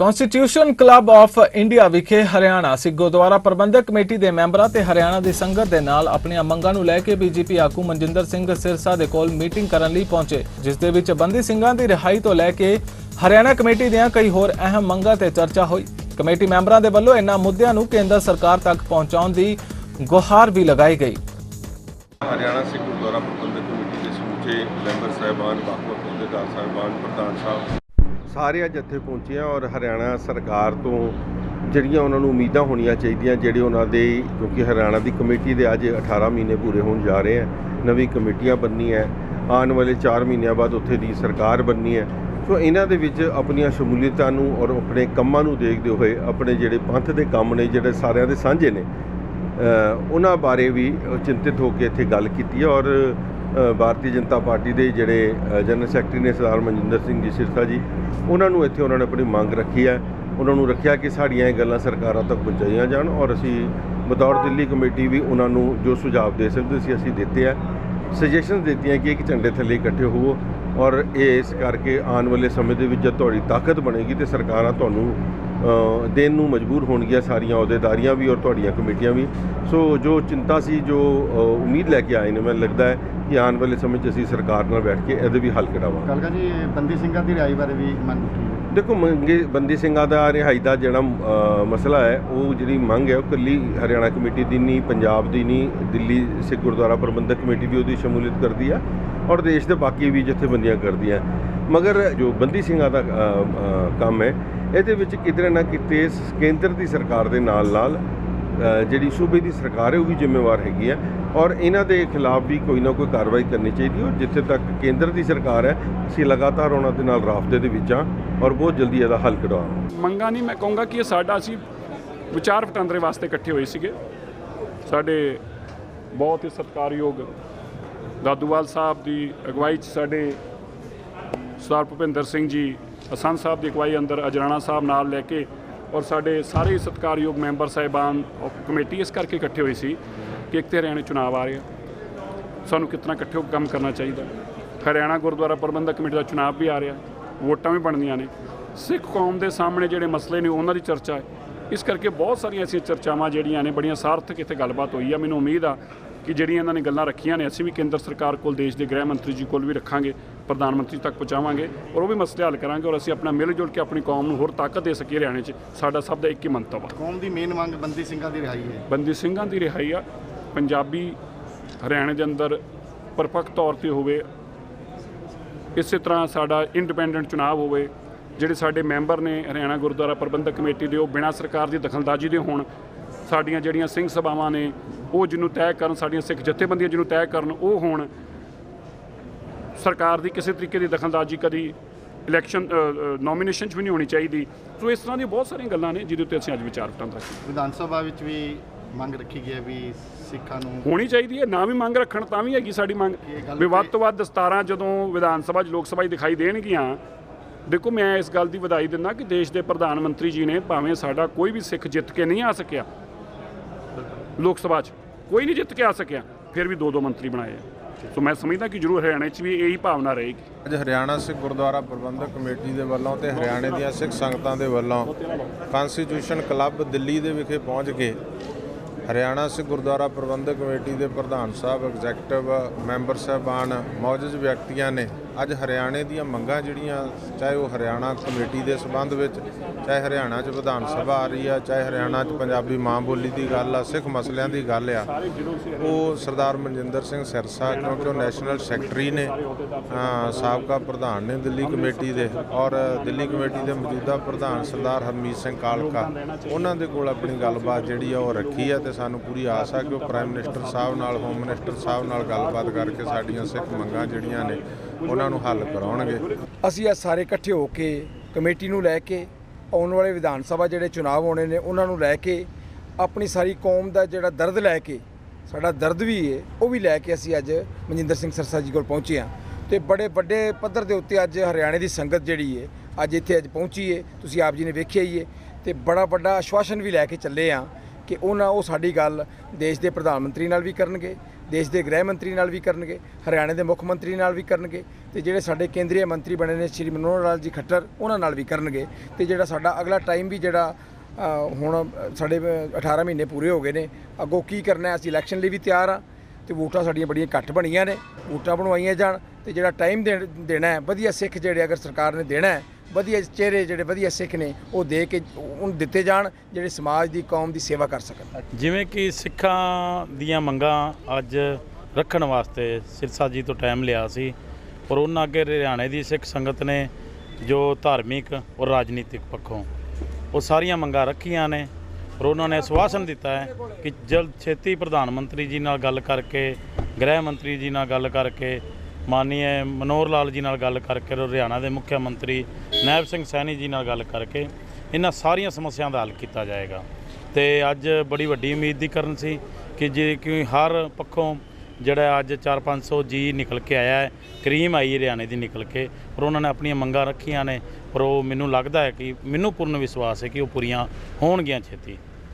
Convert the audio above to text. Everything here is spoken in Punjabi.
ਕਨਸਟੀਟਿਊਸ਼ਨ ਕਲੱਬ ਆਫ ਇੰਡੀਆ ਵਿਖੇ ਹਰਿਆਣਾ ਸਿੱਖ ਗੁਰਦੁਆਰਾ ਪ੍ਰਬੰਧਕ ਕਮੇਟੀ ਦੇ ਮੈਂਬਰਾਂ ਤੇ ਹਰਿਆਣਾ ਦੀ ਸੰਗਤ ਦੇ ਨਾਲ ਆਪਣੀਆਂ ਮੰਗਾਂ ਨੂੰ ਲੈ ਕੇ ਬੀਜੇਪੀ ਆਗੂ ਮਨਜਿੰਦਰ ਸਿੰਘ ਸਿਰਸਾ ਦੇ ਕੋਲ ਮੀਟਿੰਗ ਕਰਨ ਲਈ ਪਹੁੰਚੇ, ਜਿਸ ਦੇ ਵਿੱਚ ਬੰਦੀ ਸਿੰਘਾਂ ਦੀ ਰਿਹਾਈ ਤੋਂ ਲੈ ਕੇ ਹਰਿਆਣਾ ਕਮੇਟੀ ਦੀਆਂ ਕਈ ਹੋਰ ਅਹਿਮ ਮੰਗਾਂ ਤੇ ਚਰਚਾ ਹੋਈ। ਕਮੇਟੀ ਮੈਂਬਰਾਂ ਦੇ ਵੱਲੋਂ ਇਹਨਾਂ ਮੁੱਦਿਆਂ ਨੂੰ ਕੇਂਦਰ ਸਰਕਾਰ ਤੱਕ ਪਹੁੰਚਾਉਣ ਦੀ ਗੁਹਾਰ ਵੀ ਲਗਾਈ ਗਈ। ਹਰਿਆਣਾ ਸਿੱਖ ਗੁਰਦੁਆਰਾ ਪ੍ਰਬੰਧਕ ਕਮੇਟੀ ਦੇ ਸਮੁੱਚੇ ਮੈਂਬਰ ਸਾਹਿਬਾਨ ਵੱਖ-ਵੱਖ ਅਹੁਦੇਦਾਰ ਸਾਹਿਬਾਨ, ਪ੍ਰਧਾਨ ਸਾਹਿਬ ਸਾਰੇ ਅੱਜ ਇੱਥੇ ਪਹੁੰਚੇ ਆ ਔਰ ਹਰਿਆਣਾ ਸਰਕਾਰ ਤੋਂ ਜਿਹੜੀਆਂ ਉਹਨਾਂ ਨੂੰ ਉਮੀਦਾਂ ਹੋਣੀਆਂ ਚਾਹੀਦੀਆਂ, ਜਿਹੜੇ ਉਹਨਾਂ ਦੇ, ਕਿਉਂਕਿ ਹਰਿਆਣਾ ਦੀ ਕਮੇਟੀ ਦੇ ਅੱਜ 18 ਮਹੀਨੇ ਪੂਰੇ ਹੋਣ ਜਾ ਰਹੇ ਆ, ਨਵੀਂ ਕਮੇਟੀਆਂ ਬਣਨੀ ਹੈ ਆਉਣ ਵਾਲੇ 4 ਮਹੀਨਿਆਂ ਬਾਅਦ ਉੱਥੇ ਦੀ ਸਰਕਾਰ ਬਣਨੀ ਹੈ ਸੋ ਇਹਨਾਂ ਦੇ ਵਿੱਚ ਆਪਣੀਆਂ ਸ਼ਮੂਲੀਅਤਾਂ ਨੂੰ ਔਰ ਆਪਣੇ ਕੰਮਾਂ ਨੂੰ ਦੇਖਦੇ ਹੋਏ ਆਪਣੇ ਜਿਹੜੇ ਪੰਥ ਦੇ ਕੰਮ ਨੇ, ਜਿਹੜੇ ਸਾਰਿਆਂ ਦੇ ਸਾਂਝੇ ਨੇ ਉਹਨਾਂ ਬਾਰੇ ਵੀ ਚਿੰਤਿਤ ਹੋ ਕੇ ਇੱਥੇ ਗੱਲ ਕੀਤੀ ਹੈ ਔਰ ਭਾਰਤੀ ਜਨਤਾ ਪਾਰਟੀ ਦੇ ਜਿਹੜੇ ਜਨਰਲ ਸੈਕਟਰੀ ਨੇ ਸਰਦਾਰ ਮਨਜਿੰਦਰ ਸਿੰਘ ਜੀ ਸਿਰਸਾ ਜੀ, ਉਹਨਾਂ ਨੂੰ ਇੱਥੇ ਉਹਨਾਂ ਨੇ ਆਪਣੀ ਮੰਗ ਰੱਖੀ ਹੈ। ਉਹਨਾਂ ਨੂੰ ਰੱਖਿਆ ਕਿ ਸਾਡੀਆਂ ਇਹ ਗੱਲਾਂ ਸਰਕਾਰਾਂ ਤੱਕ ਪਹੁੰਚਾਈਆਂ ਜਾਣ ਔਰ ਅਸੀਂ ਬਤੌਰ ਦਿੱਲੀ ਕਮੇਟੀ ਵੀ ਉਹਨਾਂ ਨੂੰ ਜੋ ਸੁਝਾਅ ਦੇ ਸਕਦੇ ਸੀ ਅਸੀਂ ਦਿੱਤੇ ਆ। ਸੁਜੈਸ਼ਨਸ ਦਿੱਤੀਆਂ ਕਿ ਇੱਕ ਝੰਡੇ ਥੱਲੇ ਇਕੱਠੇ ਹੋਵੋ ਔਰ ਇਹ ਇਸ ਕਰਕੇ ਆਉਣ ਵਾਲੇ ਸਮੇਂ ਦੇ ਵਿੱਚ ਜਦ ਤੁਹਾਡੀ ਤਾਕਤ ਬਣੇਗੀ ਤੇ ਸਰਕਾਰਾਂ ਤੁਹਾਨੂੰ ਦੇਣ ਨੂੰ ਮਜਬੂਰ ਹੋਣਗੀਆਂ ਸਾਰੀਆਂ ਅਹੁਦੇਦਾਰੀਆਂ ਵੀ ਔਰ ਤੁਹਾਡੀਆਂ ਕਮੇਟੀਆਂ ਵੀ। ਸੋ ਜੋ ਚਿੰਤਾ ਸੀ ਜੋ ਉਮੀਦ ਲੈ ਕੇ ਆਏ ਨੇ ਮੈਨੂੰ ਲੱਗਦਾ ਹੈ ਕਿ ਆਉਣ ਵਾਲੇ ਸਮੇਂ 'ਚ ਅਸੀਂ ਸਰਕਾਰ ਨਾਲ ਬੈਠ ਕੇ ਇਹਦੇ ਵੀ ਹੱਲ ਕਢਾਵਾਂਗੇ ਕਲਕਾ ਜੀ ਬੰਦੀ ਸਿੰਘਾਂ ਦੀ ਰਿਹਾਈ ਬਾਰੇ ਵੀ ਮੰਗ ਉੱਠੀ ਦੇਖੋ ਮੰਗੇ ਬੰਦੀ ਸਿੰਘਾਂ ਦਾ ਰਿਹਾਈ ਦਾ ਜਿਹੜਾ ਮਸਲਾ ਹੈ ਉਹ ਜਿਹੜੀ ਮੰਗ ਹੈ ਉਹ ਇਕੱਲੀ ਹਰਿਆਣਾ ਕਮੇਟੀ ਦੀ ਨਹੀਂ ਪੰਜਾਬ ਦੀ ਨਹੀਂ ਦਿੱਲੀ ਸਿੱਖ ਗੁਰਦੁਆਰਾ ਪ੍ਰਬੰਧਕ ਕਮੇਟੀ ਵੀ ਉਹਦੀ ਸ਼ਮੂਲੀਅਤ ਕਰਦੀ ਹੈ ਔਰ ਦੇਸ਼ ਦੇ ਬਾਕੀ ਵੀ ਜਥੇਬੰਦੀਆਂ ਕਰਦੀਆਂ। ਮਗਰ ਜੋ ਬੰਦੀ ਸਿੰਘਾਂ ਦਾ ਕੰਮ ਹੈ, ਇਹਦੇ ਵਿੱਚ ਕਿਤੇ ਨਾ ਕਿਤੇ ਕੇਂਦਰ ਦੀ ਸਰਕਾਰ ਦੇ ਨਾਲ ਨਾਲ ਜਿਹੜੀ ਸੂਬੇ ਦੀ ਸਰਕਾਰ ਹੈ, ਉਹ ਵੀ ਜ਼ਿੰਮੇਵਾਰ ਹੈਗੀ ਹੈ ਔਰ ਇਹਨਾਂ ਦੇ ਖਿਲਾਫ ਵੀ ਕੋਈ ਨਾ ਕੋਈ ਕਾਰਵਾਈ ਕਰਨੀ ਚਾਹੀਦੀ ਔਰ ਜਿੱਥੇ ਤੱਕ ਕੇਂਦਰ ਦੀ ਸਰਕਾਰ ਹੈ, ਅਸੀਂ ਲਗਾਤਾਰ ਉਹਨਾਂ ਦੇ ਨਾਲ ਰਾਬਤੇ ਦੇ ਵਿੱਚ ਹਾਂ ਔਰ ਬਹੁਤ ਜਲਦੀ ਇਹਦਾ ਹੱਲ ਕਢਵਾਵਾਂਗੇ ਮੰਗਾ ਨਹੀਂ, ਮੈਂ ਕਹੂੰਗਾ ਕਿ ਇਹ ਸਾਡਾ, ਅਸੀਂ ਵਿਚਾਰ ਵਟਾਂਦਰੇ ਵਾਸਤੇ ਇਕੱਠੇ ਹੋਏ ਸੀਗੇ। ਸਾਡੇ ਬਹੁਤ ਹੀ ਸਤਿਕਾਰਯੋਗ ਦਾਦੂਵਾਲ ਸਾਹਿਬ ਦੀ ਅਗਵਾਈ 'ਚ ਸਾਡੇ ਸਰਦਾਰ ਭੁਪਿੰਦਰ ਸਿੰਘ ਜੀ ਅਸੰਨ ਸਾਹਿਬ ਦੀ ਅਗਵਾਈ ਅੰਦਰ ਅਜਰਾਣਾ ਸਾਹਿਬ ਨਾਲ ਲੈ ਕੇ ਔਰ ਸਾਡੇ ਸਾਰੇ ਸਤਿਕਾਰਯੋਗ ਮੈਂਬਰ ਸਾਹਿਬਾਨ ਕਮੇਟੀ ਇਸ ਕਰਕੇ ਇਕੱਠੇ ਹੋਏ ਸੀ ਕਿ ਇੱਕ ਤੇ ਹਰਿਆਣੇ ਚੁਣਾਵ ਆ ਰਿਹਾ ਸਾਨੂੰ ਕਿਤਨਾ ਇਕੱਠੇ ਹੋ ਕੇ ਕੰਮ ਕਰਨਾ ਚਾਹੀਦਾ। ਹਰਿਆਣਾ ਗੁਰਦੁਆਰਾ ਪ੍ਰਬੰਧਕ ਕਮੇਟੀ ਦਾ ਚੁਣਾਵ ਵੀ ਆ ਰਿਹਾ, ਵੋਟਾਂ ਵੀ ਬਣਦੀਆਂ ਨੇ। ਸਿੱਖ ਕੌਮ ਦੇ ਸਾਹਮਣੇ ਜਿਹੜੇ ਮਸਲੇ ਨੇ ਉਹਨਾਂ ਦੀ ਚਰਚਾ ਹੈ। ਇਸ ਕਰਕੇ ਬਹੁਤ ਸਾਰੀਆਂ ਐਸੀਆਂ ਚਰਚਾਵਾਂ ਜਿਹੜੀਆਂ ਨੇ ਬੜੀਆਂ ਸਾਰਥਕ ਇੱਥੇ ਗੱਲਬਾਤ ਹੋਈ ਆ। ਮੈਨੂੰ ਉਮੀਦ ਆ ਕਿ ਜਿਹੜੀਆਂ ਇਹਨਾਂ ਨੇ ਗੱਲਾਂ ਰੱਖੀਆਂ ਨੇ ਅਸੀਂ ਵੀ ਕੇਂਦਰ ਸਰਕਾਰ ਕੋਲ ਦੇਸ਼ ਦੇ ਗ੍ਰਹਿ ਮੰਤਰੀ ਜੀ ਕੋਲ ਵੀ ਰੱਖਾਂਗੇ ਪ੍ਰਧਾਨ ਮੰਤਰੀ ਤੱਕ ਪਹੁੰਚਾਵਾਂਗੇ ਔਰ ਉਹ ਵੀ ਮਸਲੇ ਹੱਲ ਕਰਾਂਗੇ ਔਰ ਅਸੀਂ ਆਪਣਾ ਮਿਲ ਜੁਲ ਕੇ ਆਪਣੀ ਕੌਮ ਨੂੰ ਹੋਰ ਤਾਕਤ ਦੇ ਸਕੀਏ ਹਰਿਆਣੇ 'ਚ। ਸਾਡਾ ਸਭ ਦਾ ਇੱਕ ਹੀ ਮੰਤਵ ਆ। ਕੌਮ ਦੀ ਮੇਨ ਮੰਗ ਬੰਦੀ ਸਿੰਘਾਂ ਦੀ ਰਿਹਾਈ ਹੈ। ਬੰਦੀ ਸਿੰਘਾਂ ਦੀ ਰਿਹਾਈ ਆ। ਪੰਜਾਬੀ ਹਰਿਆਣੇ ਦੇ ਅੰਦਰ ਪਰਪੱਕ ਤੌਰ ਤੇ ਹੋਵੇ ਇਸੇ ਤਰ੍ਹਾਂ ਸਾਡਾ ਇੰਡੀਪੈਂਡੈਂਟ ਚੁਣਾਵ ਹੋਵੇ ਜਿਹੜੇ ਸਾਡੇ ਮੈਂਬਰ ਨੇ ਹਰਿਆਣਾ ਗੁਰਦੁਆਰਾ ਪ੍ਰਬੰਧਕ ਕਮੇਟੀ ਦੇ ਉਹ ਬਿਨਾਂ ਸਰਕਾਰ ਦੀ ਦਖਲਅੰਦਾਜ਼ੀ ਦੇ ਹੋਣ ਸਾਡੀਆਂ ਜਿਹੜੀਆਂ ਸਿੰਘ ਸਭਾਵਾਂ ਨੇ ਉਹ ਜਿਹਨੂੰ ਤੈਅ ਕਰਨ ਸਾਡੀਆਂ ਸਿੱਖ ਜਥੇਬੰਦੀਆਂ ਜਿਹਨੂੰ ਤੈਅ ਕਰਨ ਉਹ ਹੋਣ ਸਰਕਾਰ ਦੀ ਕਿਸੇ ਤਰੀਕੇ ਦੀ ਦਖਲਅੰਦਾਜ਼ੀ ਕਦੀ ਇਲੈਕਸ਼ਨ ਨੋਮੀਨੇਸ਼ਨ 'ਚ ਵੀ ਨਹੀਂ ਹੋਣੀ ਚਾਹੀਦੀ। ਸੋ ਇਸ ਤਰ੍ਹਾਂ ਦੀਆਂ ਬਹੁਤ ਸਾਰੀਆਂ ਗੱਲਾਂ ਨੇ ਜਿਹਦੇ ਉੱਤੇ ਅਸੀਂ ਅੱਜ ਵਿਚਾਰ ਵਟਾਂਦਰਾ ਵਿਧਾਨ ਸਭਾ ਵਿੱਚ ਵੀ ਮੰਗ ਰੱਖੀ ਗਈ ਹੈ ਵੀ ਸਿੱਖਾਂ ਨੂੰ ਹੋਣੀ ਚਾਹੀਦੀ ਹੈ ਨਾ ਵੀ ਮੰਗ ਰੱਖਣ ਤਾਂ ਵੀ ਹੈਗੀ ਸਾਡੀ ਮੰਗ। ਵੀ ਵੱਧ ਤੇ- ਤੋਂ ਵੱਧ ਦਸਤਾਰਾਂ ਜਦੋਂ ਵਿਧਾਨ ਸਭਾ 'ਚ ਲੋਕ ਸਭਾ 'ਚ ਦਿਖਾਈ ਦੇਣਗੀਆਂ ਦੇਖੋ ਮੈਂ ਇਸ ਗੱਲ ਦੀ ਵਧਾਈ ਦਿੰਦਾ ਕਿ ਦੇਸ਼ ਦੇ ਪ੍ਰਧਾਨ ਮੰਤਰੀ ਜੀ ਨੇ ਭਾਵੇਂ ਸਾਡਾ ਕੋਈ ਵੀ ਸਿੱਖ ਜਿੱਤ ਕੇ ਨਹੀਂ ਆ ਸਕਿਆ ਲੋਕ ਸਭਾ 'ਚ। ਕੋਈ ਨਹੀਂ ਜਿੱਤ ਕੇ ਆ ਸਕਿਆ। ਫਿਰ ਵੀ ਦੋ ਦੋ ਮੰਤਰੀ ਬਣਾਏ ਆ। ਸੋ ਮੈਂ ਸਮਝਦਾ ਕਿ ਜ਼ਰੂਰ ਹਰਿਆਣਾ 'ਚ ਵੀ ਇਹੀ ਭਾਵਨਾ ਰਹੇਗੀ। ਅੱਜ ਹਰਿਆਣਾ ਸਿੱਖ ਗੁਰਦੁਆਰਾ ਪ੍ਰਬੰਧਕ ਕਮੇਟੀ ਦੇ ਵੱਲੋਂ ਤੇ ਹਰਿਆਣੇ ਦੀਆਂ ਸਿੱਖ ਸੰਗਤਾਂ ਦੇ ਵੱਲੋਂ ਕਨਸਟੀਟਿਊਸ਼ਨ ਕਲੱਬ ਦਿੱਲੀ ਦੇ ਵਿਖੇ ਪਹੁੰਚ ਕੇ ਹਰਿਆਣਾ ਸਿੱਖ ਗੁਰਦੁਆਰਾ ਪ੍ਰਬੰਧਕ ਕਮੇਟੀ ਦੇ ਪ੍ਰਧਾਨ ਸਾਹਿਬ ਐਗਜ਼ੈਕਟਿਵ ਮੈਂਬਰ ਸਾਹਿਬਾਨ ਮੌਜੂਦ ਵਿਅਕਤੀਆਂ ਨੇ ਅੱਜ ਹਰਿਆਣੇ ਦੀਆਂ ਮੰਗਾਂ ਜਿਹੜੀਆਂ, ਚਾਹੇ ਉਹ ਹਰਿਆਣਾ ਕਮੇਟੀ ਦੇ ਸਬੰਧ ਵਿੱਚ, ਚਾਹੇ ਹਰਿਆਣਾ 'ਚ ਵਿਧਾਨ ਸਭਾ ਆ ਰਹੀ ਆ, ਚਾਹੇ ਹਰਿਆਣਾ 'ਚ ਪੰਜਾਬੀ ਮਾਂ ਬੋਲੀ ਦੀ ਗੱਲ ਆ, ਸਿੱਖ ਮਸਲਿਆਂ ਦੀ ਗੱਲ ਆ, ਉਹ ਸਰਦਾਰ ਮਨਜਿੰਦਰ ਸਿੰਘ ਸਿਰਸਾ, ਕਿਉਂਕਿ ਉਹ ਨੈਸ਼ਨਲ ਸੈਕਟਰੀ ਨੇ ਸਾਬਕਾ ਪ੍ਰਧਾਨ ਨੇ ਦਿੱਲੀ ਕਮੇਟੀ ਦੇ, ਔਰ ਦਿੱਲੀ ਕਮੇਟੀ ਦੇ ਮੌਜੂਦਾ ਪ੍ਰਧਾਨ ਸਰਦਾਰ ਹਰਮੀਤ ਸਿੰਘ ਕਾਲਕਾ, ਉਹਨਾਂ ਦੇ ਕੋਲ ਆਪਣੀ ਗੱਲਬਾਤ ਜਿਹੜੀ ਆ ਉਹ ਰੱਖੀ ਆ, ਤੇ ਸਾਨੂੰ ਪੂਰੀ ਆਸ ਆ ਕਿ ਉਹ ਪ੍ਰਾਈਮ ਮਿਨਿਸਟਰ ਸਾਹਿਬ ਨਾਲ ਹੋਮ ਮਿਨਿਸਟਰ ਸਾਹਿਬ ਨਾਲ ਗੱਲਬਾਤ ਕਰਕੇ ਸਾਡੀਆਂ ਸਿੱਖ ਮੰਗਾਂ ਜਿਹੜੀਆਂ ਨੇ, ਉਹਨਾਂ ਨੂੰ ਹੱਲ ਕਰਾਉਣਗੇ। ਅਸੀਂ ਅੱਜ ਸਾਰੇ ਇਕੱਠੇ ਹੋ ਕੇ ਕਮੇਟੀ ਨੂੰ ਲੈ ਕੇ ਆਉਣ ਵਾਲੇ ਵਿਧਾਨ ਸਭਾ ਜਿਹੜੇ ਚੁਣਾਵ ਹੋਣੇ ਨੇ, ਉਹਨਾਂ ਨੂੰ ਲੈ ਕੇ ਆਪਣੀ ਸਾਰੀ ਕੌਮ ਦਾ ਜਿਹੜਾ ਦਰਦ ਲੈ ਕੇ, ਸਾਡਾ ਦਰਦ ਵੀ ਹੈ ਉਹ ਵੀ ਲੈ ਕੇ ਅਸੀਂ ਅੱਜ ਮਨਜਿੰਦਰ ਸਿੰਘ ਸਰਸਾ ਜੀ ਕੋਲ ਪਹੁੰਚੇ ਹਾਂ। ਤੇ ਬੜੇ ਵੱਡੇ ਪੱਧਰ ਦੇ ਉੱਤੇ ਅੱਜ ਹਰਿਆਣੇ ਦੀ ਸੰਗਤ ਜਿਹੜੀ ਹੈ ਅੱਜ ਇੱਥੇ ਅੱਜ ਪਹੁੰਚੀ ਹੈ ਤੁਸੀਂ ਆਪ ਜੀ ਨੇ ਵੇਖਿਆ ਹੀ ਹੈ ਤੇ ਬੜਾ ਵੱਡਾ ਆਸ਼ਵਾਸਨ ਵੀ ਲੈ ਕੇ ਚੱਲੇ ਆ ਕਿ ਉਹਨਾਂ ਉਹ ਸਾਡੀ ਗੱਲ ਦੇਸ਼ ਦੇ ਪ੍ਰਧਾਨ ਮੰਤਰੀ ਨਾਲ ਵੀ ਕਰਨਗੇ ਦੇਸ਼ ਦੇ ਗ੍ਰਹਿ ਮੰਤਰੀ ਨਾਲ ਵੀ ਕਰਨਗੇ ਹਰਿਆਣੇ ਦੇ ਮੁੱਖ ਮੰਤਰੀ ਨਾਲ ਵੀ ਕਰਨਗੇ ਤੇ ਜਿਹੜੇ ਸਾਡੇ ਕੇਂਦਰੀ ਮੰਤਰੀ ਬਣੇ ਨੇ ਸ਼੍ਰੀ ਮਨੋਹਰ ਲਾਲ ਜੀ ਖੱਟਰ ਉਹਨਾਂ ਨਾਲ ਵੀ ਕਰਨਗੇ। ਤੇ ਜਿਹੜਾ ਸਾਡਾ ਅਗਲਾ ਟਾਈਮ ਵੀ ਜਿਹੜਾ ਹੁਣ ਸਾਡੇ ਅ, 18 ਮਹੀਨੇ ਪੂਰੇ ਹੋ ਗਏ ਨੇ ਅੱਗੋਂ ਕੀ ਕਰਨਾ ਅਸੀਂ ਇਲੈਕਸ਼ਨ ਲਈ ਵੀ ਤਿਆਰ ਆ ਤੇ ਵੋਟਾਂ ਸਾਡੀਆਂ ਬੜੀਆਂ ਘੱਟ ਬਣੀਆਂ ਨੇ ਵੋਟਾਂ ਬਣਵਾਈਆਂ ਜਾਣ ਤੇ ਜਿਹੜਾ ਟਾਈਮ ਦੇਣਾ ਹੈ ਵਧੀਆ ਸਿੱਖ ਜਿਹੜੇ ਅਗਰ ਸਰਕਾਰ ਨੇ ਦੇਣਾ ਹੈ ਵਧੀਆ ਚਿਹਰੇ ਜਿਹੜੇ ਵਧੀਆ ਸਿੱਖ ਨੇ, ਉਹ ਦੇ ਕੇ ਉਹਨੂੰ ਦਿੱਤੇ ਜਾਣ, ਜਿਹੜੇ ਸਮਾਜ ਦੀ, ਕੌਮ ਦੀ ਸੇਵਾ ਕਰ ਸਕਣ। ਜਿਵੇਂ ਕਿ ਸਿੱਖਾਂ ਦੀਆਂ ਮੰਗਾਂ ਅੱਜ ਰੱਖਣ ਵਾਸਤੇ ਸਿਰਸਾ ਜੀ ਤੋਂ ਟਾਈਮ ਲਿਆ ਸੀ ਔਰ ਉਹਨਾਂ ਅੱਗੇ ਹਰਿਆਣੇ ਦੀ ਸਿੱਖ ਸੰਗਤ ਨੇ ਜੋ ਧਾਰਮਿਕ ਔਰ ਰਾਜਨੀਤਿਕ ਪੱਖੋਂ ਉਹ ਸਾਰੀਆਂ ਮੰਗਾਂ ਰੱਖੀਆਂ ਨੇ, ਔਰ ਉਹਨਾਂ ਨੇ ਆਸ਼ਵਾਸਨ ਦਿੱਤਾ ਹੈ ਕਿ ਜਲਦ ਛੇਤੀ ਪ੍ਰਧਾਨ ਮੰਤਰੀ ਜੀ ਨਾਲ ਗੱਲ ਕਰਕੇ, ਗ੍ਰਹਿ ਮੰਤਰੀ ਜੀ ਨਾਲ ਗੱਲ ਕਰਕੇ ਮਾਨਨੀय ਮਨੋਹਰ ਲਾਲ ਜੀ ਨਾਲ ਗੱਲ ਕਰਕੇ ਹਰਿਆਣਾ ਦੇ ਮੁੱਖ ਮੰਤਰੀ ਨਾਇਬ ਸਿੰਘ ਸੈਣੀ ਜੀ ਨਾਲ ਗੱਲ ਕਰਕੇ ਇਹਨਾਂ ਸਾਰੀਆਂ ਸਮੱਸਿਆਵਾਂ ਦਾ ਹੱਲ ਕੀਤਾ ਜਾਏਗਾ। ਤੇ ਅੱਜ ਬੜੀ ਵੱਡੀ ਉਮੀਦ ਦੀ ਕਰਨ ਸੀ ਕਿ ਜੇ ਕਿ ਹਰ ਪੱਖੋਂ ਜਿਹੜਾ ਅੱਜ 4-500 ਜੀ ਨਿਕਲ ਕੇ ਆਇਆ ਹੈ, ਕਰੀਮ ਆਈ ਹਰਿਆਣੇ ਦੀ ਨਿਕਲ ਕੇ, ਪਰ ਉਹਨਾਂ ਨੇ ਆਪਣੀਆਂ ਮੰਗਾਂ ਰੱਖੀਆਂ ਨੇ, ਪਰ ਉਹ ਮੈਨੂੰ ਲੱਗਦਾ ਹੈ ਕਿ, ਮੈਨੂੰ ਪੂਰਨ ਵਿਸ਼ਵਾਸ ਹੈ ਕਿ ਉਹ ਪੂਰੀਆਂ ਹੋਣਗੀਆਂ ਛੇਤੀ।